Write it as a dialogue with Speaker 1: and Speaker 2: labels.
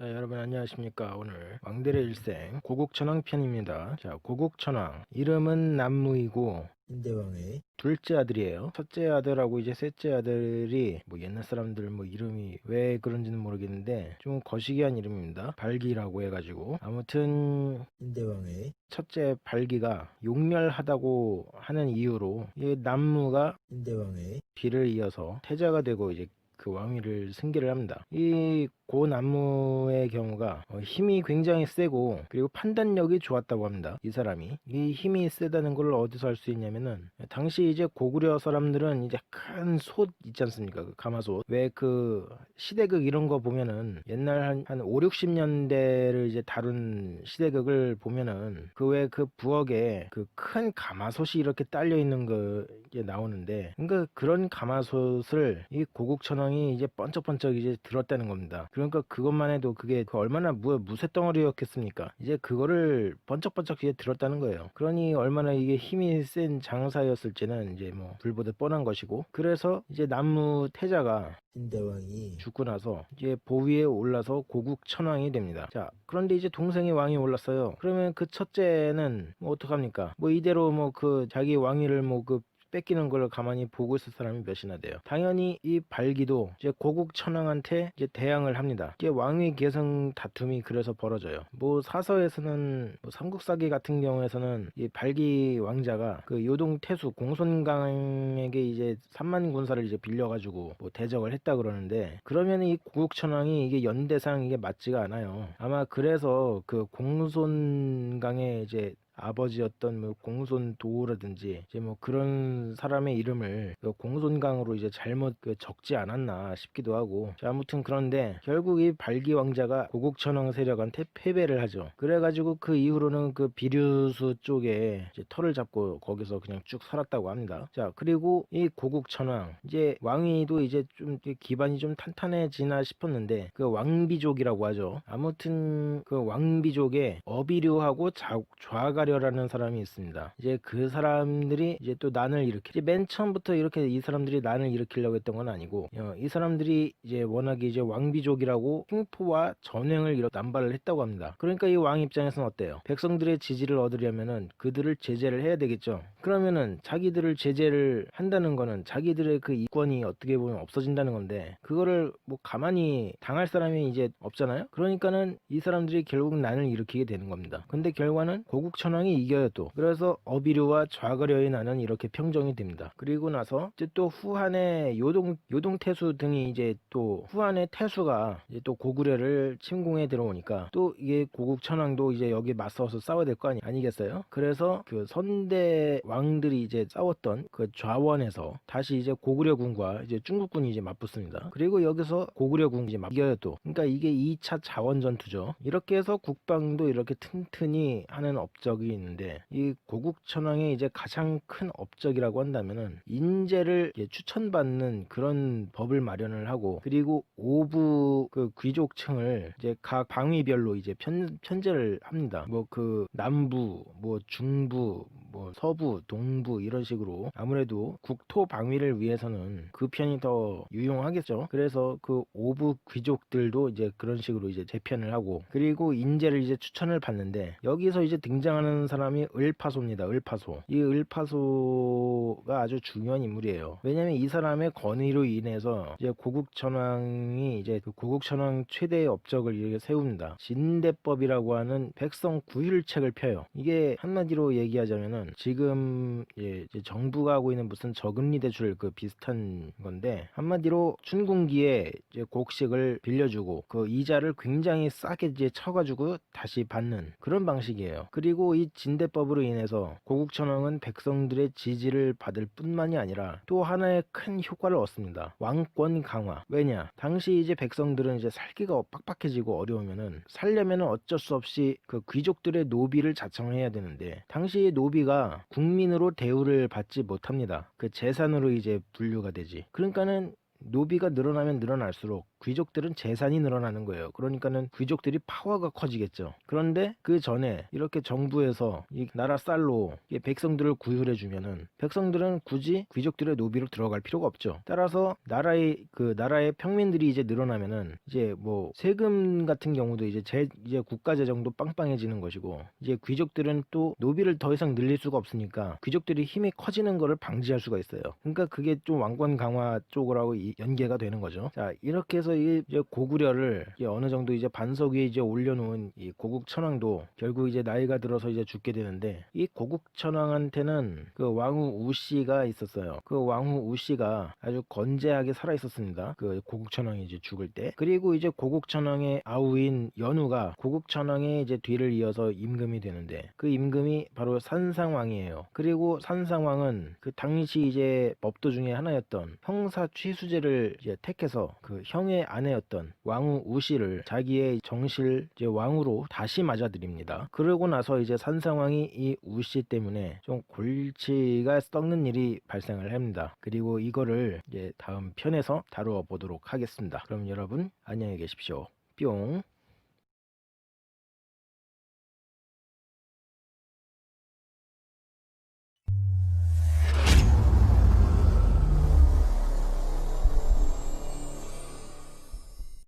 Speaker 1: 자 여러분 안녕하십니까. 오늘 왕들의 일생 고국천왕 편입니다. 자 고국천왕. 이름은 남무이고
Speaker 2: 인대왕의
Speaker 1: 둘째 아들이에요. 첫째 아들하고 이제 셋째 아들이 뭐 옛날 사람들 뭐 이름이 왜 그런지는 모르겠는데 좀 거시기한 이름입니다. 발기라고 해가지고. 아무튼
Speaker 2: 인대왕의
Speaker 1: 첫째 발기가 용멸하다고 하는 이유로 이 남무가
Speaker 2: 인대왕의
Speaker 1: 비를 이어서 태자가 되고 이제 그 왕위를 승계를 합니다. 이 고남무의 경우가 어, 힘이 굉장히 세고 그리고 판단력이 좋았다고 합니다. 이 사람이 이 힘이 세다는 걸 어디서 알 수 있냐면은 당시 이제 고구려 사람들은 이제 큰 솥 있지 않습니까? 그 가마솥 왜 그 시대극 이런 거 보면은 옛날 한, 한 5, 60년대를 이제 다룬 시대극을 보면은 그 왜그 부엌에 그 큰 가마솥이 이렇게 딸려 있는 거게 나오는데 그러니까 그런 가마솥을 이 고국천왕이 이제 번쩍번쩍 이제 들었다는 겁니다. 그러니까 그것만 해도 그게 그 얼마나 무, 무쇠덩어리였겠습니까? 이제 그거를 번쩍번쩍 이제 들었다는 거예요. 그러니 얼마나 이게 힘이 센 장사였을지는 이제 뭐 불보듯 뻔한 것이고 그래서 이제 남무 태자가
Speaker 2: 인대왕이
Speaker 1: 죽고 나서 이제 보위에 올라서 고국 천왕이 됩니다. 자, 그런데 이제 동생이 왕이 올랐어요. 그러면 그 첫째는 뭐 어떡합니까? 뭐 이대로 뭐 그 자기 왕위를 뭐 그 뺏기는 걸 가만히 보고 있을 사람이 몇이나 돼요. 당연히 이 발기도 이제 고국 천왕한테 이제 대항을 합니다. 이게 왕위 계승 다툼이 그래서 벌어져요. 뭐 사서에서는 뭐 삼국사기 같은 경우에서는 이 발기 왕자가 그 요동 태수 공손강에게 이제 3만 군사를 이제 빌려가지고 뭐 대적을 했다 그러는데 그러면 이 고국 천왕이 이게 연대상 이게 맞지가 않아요. 아마 그래서 그 공손강에 이제 아버지였던 뭐 공손 도라든지 이제 뭐 그런 사람의 이름을 그 공손강으로 이제 잘못 그 적지 않았나 싶기도 하고 자, 아무튼 그런데 결국 이 발기 왕자가 고국천왕 세력한테 패배를 하죠. 그래가지고 그 이후로는 그 비류수 쪽에 털을 잡고 거기서 그냥 쭉 살았다고 합니다. 자 그리고 이 고국천왕 이제 왕위도 이제 좀 기반이 좀 탄탄해지나 싶었는데 그 왕비족이라고 하죠. 아무튼 그 왕비족에 어비류하고 자, 좌가 려라는 사람이 있습니다. 이제 그 사람들이 이제 또 난을 일으키. 이제 맨 처음부터 이렇게 이 사람들이 난을 일으키려고 했던 건 아니고 어, 이 사람들이 이제 워낙에 이제 왕비족이라고 흉포와 전횡을 이렇게 남발을 했다고 합니다. 그러니까 이 왕 입장에서는 어때요? 백성들의 지지를 얻으려면은 그들을 제재를 해야 되겠죠. 그러면은 자기들을 제재를 한다는 거는 자기들의 그 이권이 어떻게 보면 없어진다는 건데 그거를 뭐 가만히 당할 사람이 이제 없잖아요. 그러니까는 이 사람들이 결국 난을 일으키게 되는 겁니다. 근데 결과는 고국천왕 이 이겨요 또. 그래서 어비류와 좌거려의 난은 이렇게 평정이 됩니다. 그리고 나서 이제 또 후한의 요동 요동 태수 등이 이제 또 후한의 태수가 이제 또 고구려를 침공해 들어오니까 또 이게 고국천왕도 이제 여기 맞서서 싸워야 될 거 아니 아니겠어요? 그래서 그 선대 왕들이 이제 싸웠던 그 좌원에서 다시 이제 고구려군과 이제 중국군이 이제 맞붙습니다. 그리고 여기서 고구려군 이제 막 이겨요 또. 그러니까 이게 2차 자원 전투죠. 이렇게 해서 국방도 이렇게 튼튼히 하는 업적이 있는데 이 고국천왕의 이제 가장 큰 업적이라고 한다면은 인재를 추천받는 그런 법을 마련을 하고 그리고 오부 그 귀족층을 이제 각 방위별로 이제 편, 편제를 합니다. 뭐 그 남부, 뭐 중부, 뭐 서부, 동부 이런 식으로 아무래도 국토 방위를 위해서는 그 편이 더 유용하겠죠. 그래서 그 오부 귀족들도 이제 그런 식으로 이제 재편을 하고 그리고 인재를 이제 추천을 받는데 여기서 이제 등장하는 사람이 을파소입니다. 을파소. 이 을파소가 아주 중요한 인물이에요. 왜냐면 이 사람의 권위로 인해서 이제 고국천왕이 이제 그 고국천왕 최대의 업적을 이렇게 세웁니다. 진대법이라고 하는 백성 구휼책을 펴요. 이게 한마디로 얘기하자면은 지금 예, 정부가 하고 있는 무슨 저금리 대출 그 비슷한 건데 한마디로 춘궁기에 이제 곡식을 빌려주고 그 이자를 굉장히 싸게 이제 쳐가지고 다시 받는 그런 방식이에요. 그리고 이 진대법으로 인해서 고국천왕은 백성들의 지지를 받을 뿐만이 아니라 또 하나의 큰 효과를 얻습니다. 왕권 강화. 왜냐? 당시 이제 백성들은 이제 살기가 빡빡해지고 어려우면은 살려면은 어쩔 수 없이 그 귀족들의 노비를 자청해야 되는데 당시 노비가 국민으로 대우를 받지 못합니다. 그 재산으로 이제 분류가 되지. 그러니까는 노비가 늘어나면 늘어날수록 귀족들은 재산이 늘어나는 거예요. 그러니까는 귀족들이 파워가 커지겠죠. 그런데 그 전에 이렇게 정부에서 이 나라 쌀로 이 백성들을 구휼해 주면은 백성들은 굳이 귀족들의 노비로 들어갈 필요가 없죠. 따라서 나라의 그 나라의 평민들이 이제 늘어나면은 이제 뭐 세금 같은 경우도 이제 제 이제 국가 재정도 빵빵해지는 것이고 이제 귀족들은 또 노비를 더 이상 늘릴 수가 없으니까 귀족들이 힘이 커지는 거를 방지할 수가 있어요. 그러니까 그게 좀 왕권 강화 쪽으로 이- 연계가 되는 거죠. 자 이렇게 해서 이 이제 고구려를 이제 어느 정도 이제 반석 위에 이제 올려놓은 이 고국 천왕도 결국 이제 나이가 들어서 이제 죽게 되는데 이 고국 천왕한테는 그 왕후 우씨가 있었어요. 그 왕후 우씨가 아주 건재하게 살아 있었습니다. 그 고국 천왕이 이제 죽을 때 그리고 이제 고국 천왕의 아우인 연우가 고국 천왕의 이제 뒤를 이어서 임금이 되는데 그 임금이 바로 산상왕이에요. 그리고 산상왕은 그 당시 이제 법도 중에 하나였던 형사 취수제를 이제 택해서 그 형의 아내였던 왕후 우씨를 자기의 정실 왕으로 다시 맞아들입니다. 그러고 나서 이제 산상왕이 이 우씨 때문에 좀 골치가 썩는 일이 발생을 합니다. 그리고 이거를 이제 다음 편에서 다루어 보도록 하겠습니다. 그럼 여러분 안녕히 계십시오. 뿅.